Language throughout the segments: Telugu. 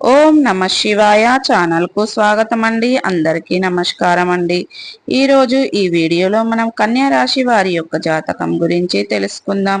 ఓం నమ శివాయ ఛానల్కు స్వాగతం అండి అందరికీ నమస్కారం అండి ఈరోజు ఈ వీడియోలో మనం కన్యా రాశి వారి యొక్క జాతకం గురించి తెలుసుకుందాం.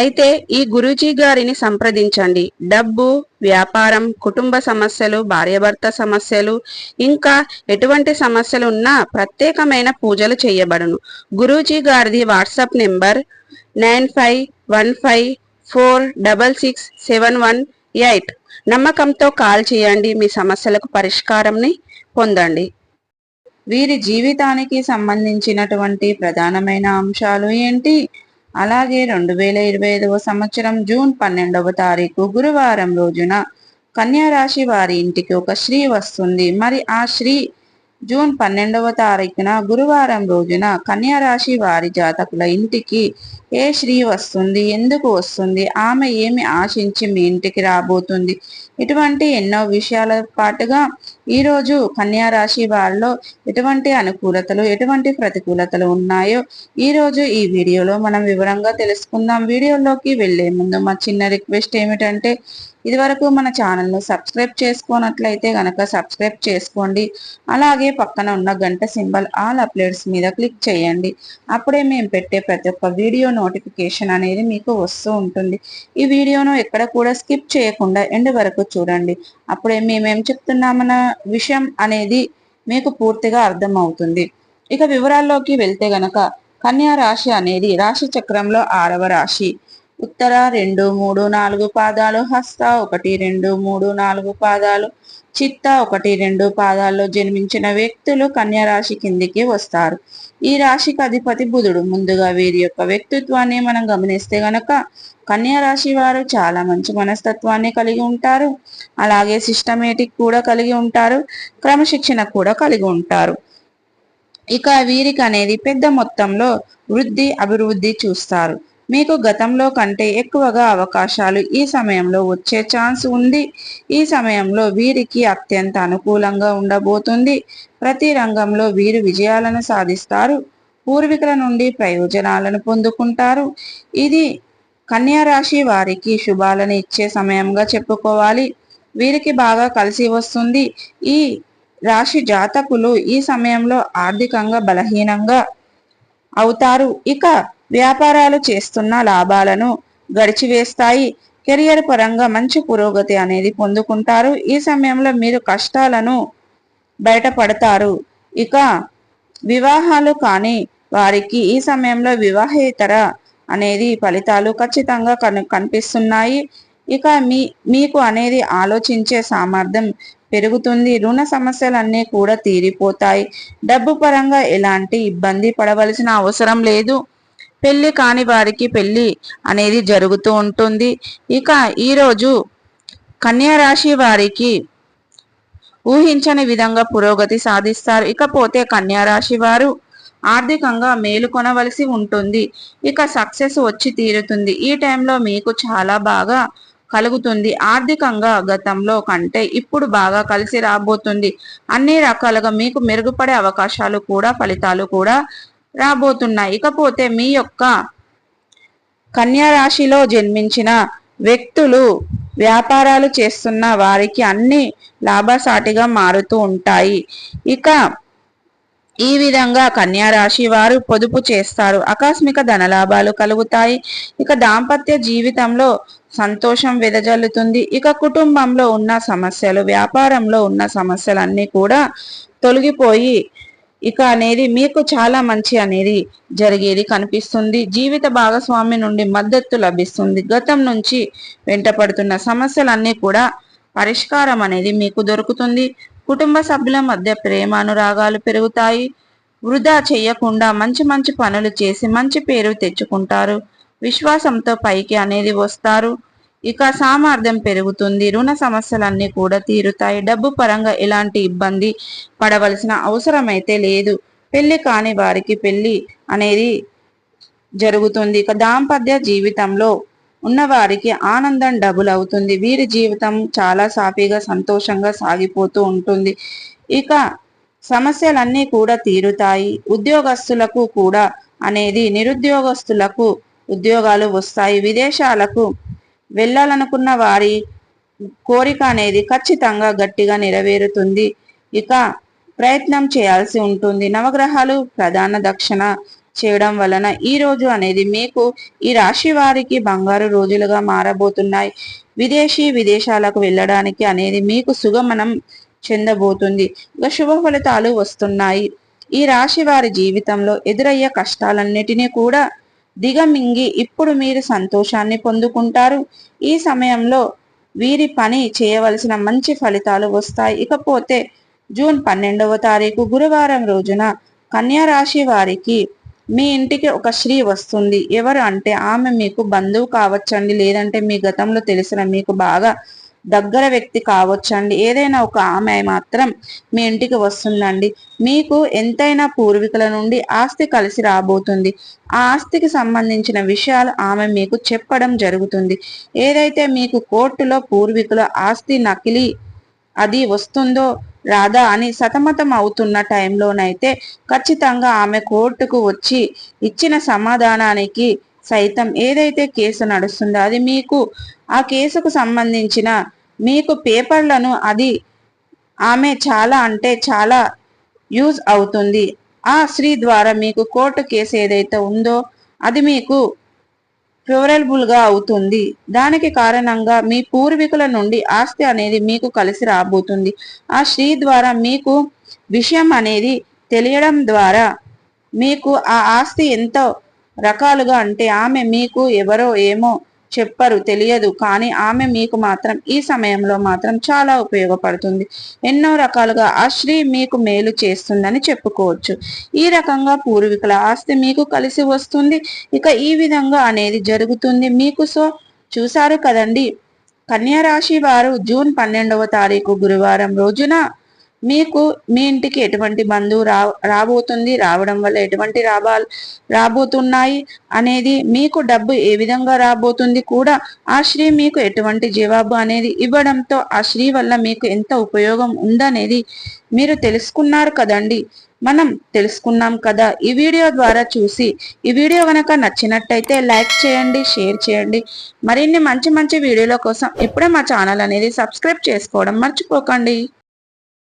అయితే ఈ గురూజీ గారిని సంప్రదించండి. డబ్బు వ్యాపారం కుటుంబ సమస్యలు భార్యాభర్త సమస్యలు ఇంకా ఎటువంటి సమస్యలు ఉన్నా ప్రత్యేకమైన పూజలు చేయబడును. గురూజీ గారిది WhatsApp number nine five one five four double six seven one eight. నమ్మకంతో కాల్ చేయండి మీ సమస్యలకు పరిష్కారంని పొందండి. వీరి జీవితానికి సంబంధించినటువంటి ప్రధానమైన అంశాలు ఏంటి? అలాగే రెండు వేల ఇరవై ఐదవ సంవత్సరం జూన్ పన్నెండవ తారీఖు గురువారం రోజున కన్యా రాశి వారి ఇంటికి ఒక స్త్రీ వస్తుంది. మరి ఆ స్త్రీ జూన్ పన్నెండవ తారీఖున గురువారం రోజున కన్యా రాశి వారి జాతకుల ఇంటికి ఏ శ్రీ వస్తుంది? ఎందుకు వస్తుంది? ఆమె ఏమి ఆశించి మీ ఇంటికి రాబోతుంది? ఇటువంటి ఎన్నో విషయాల పాటుగా ఈరోజు కన్యా రాశి వారిలో ఎటువంటి అనుకూలతలు ఎటువంటి ప్రతికూలతలు ఉన్నాయో ఈరోజు ఈ వీడియోలో మనం వివరంగా తెలుసుకుందాం. వీడియోలోకి వెళ్ళే ముందు మా చిన్న రిక్వెస్ట్ ఏమిటంటే ఇదివరకు మన ఛానల్ను సబ్స్క్రైబ్ చేసుకున్నట్లయితే గనక సబ్స్క్రైబ్ చేసుకోండి. అలాగే పక్కన ఉన్న గంట సింబల్ ఆల్ అప్లేట్స్ మీద క్లిక్ చేయండి. అప్పుడే మేము పెట్టే ప్రతి ఒక్క వీడియో నోటిఫికేషన్ అనేది మీకు వస్తూ ఉంటుంది. ఈ వీడియోను ఎక్కడ కూడా స్కిప్ చేయకుండా ఎండ్ వరకు చూడండి. అప్పుడే మేమేం చెప్తున్నామన్న విషయం అనేది మీకు పూర్తిగా అర్థమవుతుంది. ఇక వివరాల్లోకి వెళ్తే గనక కన్యా రాశి అనేది రాశి చక్రంలో ఆరవ రాశి. ఉత్తర రెండు మూడు నాలుగు పాదాలు హస్త ఒకటి రెండు మూడు నాలుగు పాదాలు చిత్త ఒకటి రెండు పాదాల్లో జన్మించిన వ్యక్తులు కన్యా రాశి కిందికి వస్తారు. ఈ రాశికి అధిపతి బుధుడు. ముందుగా వీరి యొక్క వ్యక్తిత్వాన్ని మనం గమనిస్తే గనక కన్యా రాశి వారు చాలా మంచి మనస్తత్వాన్ని కలిగి ఉంటారు. అలాగే సిస్టమేటిక్ కూడా కలిగి ఉంటారు. క్రమశిక్షణ కూడా కలిగి ఉంటారు. ఇక వీరికి అనేది పెద్ద మొత్తంలో వృద్ధి అభివృద్ధి చూస్తారు. మీకు గతంలో కంటే ఎక్కువగా అవకాశాలు ఈ సమయంలో వచ్చే ఛాన్స్ ఉంది. ఈ సమయంలో వీరికి అత్యంత అనుకూలంగా ఉండబోతుంది. ప్రతి రంగంలో వీరు విజయాలను సాధిస్తారు. పూర్వీకుల నుండి ప్రయోజనాలను పొందుకుంటారు. ఇది కన్యా రాశి వారికి శుభాలను ఇచ్చే సమయంగా చెప్పుకోవాలి. వీరికి బాగా కలిసి వస్తుంది. ఈ రాశి జాతకులు ఈ సమయంలో ఆర్థికంగా బలహీనంగా అవుతారు. ఇక వ్యాపారాలు చేస్తున్న లాభాలను గడిచివేస్తాయి. కెరియర్ పరంగా మంచి పురోగతి అనేది పొందుకుంటారు. ఈ సమయంలో మీరు కష్టాలను బయటపడతారు. ఇక వివాహాలు కానీ వారికి ఈ సమయంలో వివాహేతర అనేది ఫలితాలు ఖచ్చితంగా కను కనిపిస్తున్నాయి. ఇక మీ మీకు అనేది ఆలోచించే సామర్థ్యం పెరుగుతుంది. రుణ సమస్యలన్నీ కూడా తీరిపోతాయి. డబ్బు పరంగా ఎలాంటి ఇబ్బంది పడవలసిన అవసరం లేదు. పెళ్ళి కాని వారికి పెళ్ళి అనేది జరుగుతూ ఉంటుంది. ఇక ఈరోజు కన్యారాశి వారికి ఊహించని విధంగా పురోగతి సాధిస్తారు. ఇకపోతే కన్యారాశి వారు ఆర్థికంగా మేలుకొనవలసి ఉంటుంది. ఇక సక్సెస్ వచ్చి తీరుతుంది. ఈ టైంలో మీకు చాలా బాగా కలుగుతుంది. ఆర్థికంగా గతంలో కంటే ఇప్పుడు బాగా కలిసి రాబోతుంది. అన్ని రకాలుగా మీకు మెరుగుపడే అవకాశాలు కూడా ఫలితాలు కూడా రాబోతున్నాయి ఇకపోతే మీ యొక్క కన్యా రాశిలో జన్మించిన వ్యక్తులు వ్యాపారాలు చేస్తున్న వారికి అన్ని లాభసాటిగా మారుతూ ఉంటాయి. ఇక ఈ విధంగా కన్యా రాశి వారు పొదుపు చేస్తారు. ఆకస్మిక ధనలాభాలు కలుగుతాయి. ఇక దాంపత్య జీవితంలో సంతోషం వెదజల్లుతుంది. ఇక కుటుంబంలో ఉన్న సమస్యలు వ్యాపారంలో ఉన్న సమస్యలన్నీ కూడా తొలగిపోయి ఇక అనేది మీకు చాలా మంచి అనేది జరిగేది కనిపిస్తుంది. జీవిత భాగస్వామి నుండి మద్దతు లభిస్తుంది. గతం నుంచి వెంటపడుతున్న సమస్యలన్నీ కూడా పరిష్కారం అనేది మీకు దొరుకుతుంది. కుటుంబ సభ్యుల మధ్య ప్రేమ అనురాగాలు పెరుగుతాయి. వృధా చేయకుండా మంచి మంచి పనులు చేసి మంచి పేరు తెచ్చుకుంటారు. విశ్వాసంతో పైకి అనేది వస్తారు. ఇక సామర్థ్యం పెరుగుతుంది రుణ సమస్యలన్నీ కూడా తీరుతాయి. డబ్బు పరంగా ఎలాంటి ఇబ్బంది పడవలసిన అవసరం అయితే లేదు. పెళ్ళి కాని వారికి పెళ్ళి అనేది జరుగుతుంది. ఇక దాంపత్య జీవితంలో ఉన్నవారికి ఆనందం డబుల్ అవుతుంది. వీరి జీవితం చాలా సాఫీగా సంతోషంగా సాగిపోతూ ఉంటుంది. ఇక సమస్యలన్నీ కూడా తీరుతాయి. ఉద్యోగస్తులకు కూడా అనేది నిరుద్యోగస్తులకు ఉద్యోగాలు వస్తాయి. విదేశాలకు వెళ్ళాలనుకున్న వారి కోరిక అనేది ఖచ్చితంగా గట్టిగా నెరవేరుతుంది. ఇక ప్రయత్నం చేయాల్సి ఉంటుంది. నవగ్రహాలు ప్రధాన దక్షిణ చేయడం వలన ఈ రోజు అనేది మీకు ఈ రాశి వారికి బంగారు రోజులుగా మారబోతున్నాయి. విదేశీ విదేశాలకు వెళ్ళడానికి అనేది మీకు సుగమనం చెందబోతుంది. ఇక శుభ ఫలితాలు వస్తున్నాయి. ఈ రాశి వారి జీవితంలో ఎదురయ్యే కష్టాలన్నిటినీ కూడా దిగమింగి ఇప్పుడు మీరు సంతోషాన్ని పొందుకుంటారు. ఈ సమయంలో వీరి పని చేయవలసిన మంచి ఫలితాలు వస్తాయి. ఇకపోతే జూన్ పన్నెండవ తారీఖు గురువారం రోజున కన్యా రాశి వారికి మీ ఇంటికి ఒక స్త్రీ వస్తుంది. ఎవరు అంటే ఆమె మీకు బంధువు కావచ్చండి. లేదంటే మీ గతంలో తెలిసిన మీకు బాగా దగ్గర వ్యక్తి కావచ్చండి. ఏదైనా ఒక ఆమె మాత్రం మీ ఇంటికి వస్తుందండి. మీకు ఎంతైనా పూర్వీకుల నుండి ఆస్తి కలిసి రాబోతుంది. ఆ ఆస్తికి సంబంధించిన విషయాలు ఆమె మీకు చెప్పడం జరుగుతుంది. ఏదైతే మీకు కోర్టులో పూర్వీకుల ఆస్తి నకిలీ అది వస్తుందో రాదా అని సతమతం అవుతున్న టైంలోనైతే ఖచ్చితంగా ఆమె కోర్టుకు వచ్చి ఇచ్చిన సమాధానానికి సైతం ఏదైతే కేసు నడుస్తుందో అది మీకు ఆ కేసుకు సంబంధించిన మీకు పేపర్లను అది ఆమె చాలా అంటే చాలా యూజ్ అవుతుంది. ఆ స్త్రీ ద్వారా మీకు కోర్టు కేసు ఏదైతే ఉందో అది మీకు ఫేవరబుల్గా అవుతుంది. దానికి కారణంగా మీ పూర్వీకుల నుండి ఆస్తి అనేది మీకు కలిసి రాబోతుంది. ఆ స్త్రీ ద్వారా మీకు విషయం అనేది తెలియడం ద్వారా మీకు ఆ ఆస్తి ఎంతో రకాలుగా అంటే ఆమె మీకు ఎవరో ఏమో చెప్పరు తెలియదు. కానీ ఆమె మీకు మాత్రం ఈ సమయంలో మాత్రం చాలా ఉపయోగపడుతుంది. ఎన్నో రకాలుగా ఆ స్త్రీ మీకు మేలు చేస్తుందని చెప్పుకోవచ్చు. ఈ రకంగా పూర్వీకుల ఆస్తి మీకు కలిసి వస్తుంది. ఇక ఈ విధంగా అనేది జరుగుతుంది. మీకు సో చూశారు కదండి? కన్యారాశి వారు జూన్ పన్నెండవ తారీఖు గురువారం రోజున మీకు మీ ఇంటికి ఎటువంటి బంధువు రా రాబోతుంది? రావడం వల్ల ఎటువంటి లాభాలు రాబోతున్నాయి? అనేది మీకు డబ్బు ఏ విధంగా రాబోతుంది కూడా ఆ శ్రీ మీకు ఎటువంటి జవాబు అనేది ఇవ్వడంతో ఆ శ్రీ వల్ల మీకు ఎంత ఉపయోగం ఉందనేది మీరు తెలుసుకున్నారు కదండి. మనం తెలుసుకున్నాం కదా. ఈ వీడియో ద్వారా చూసి ఈ వీడియో కనుక నచ్చినట్టయితే లైక్ చేయండి షేర్ చేయండి. మరిన్ని మంచి మంచి వీడియోల కోసం ఇప్పుడే మా ఛానల్ అనేది సబ్స్క్రైబ్ చేసుకోవడం మర్చిపోకండి.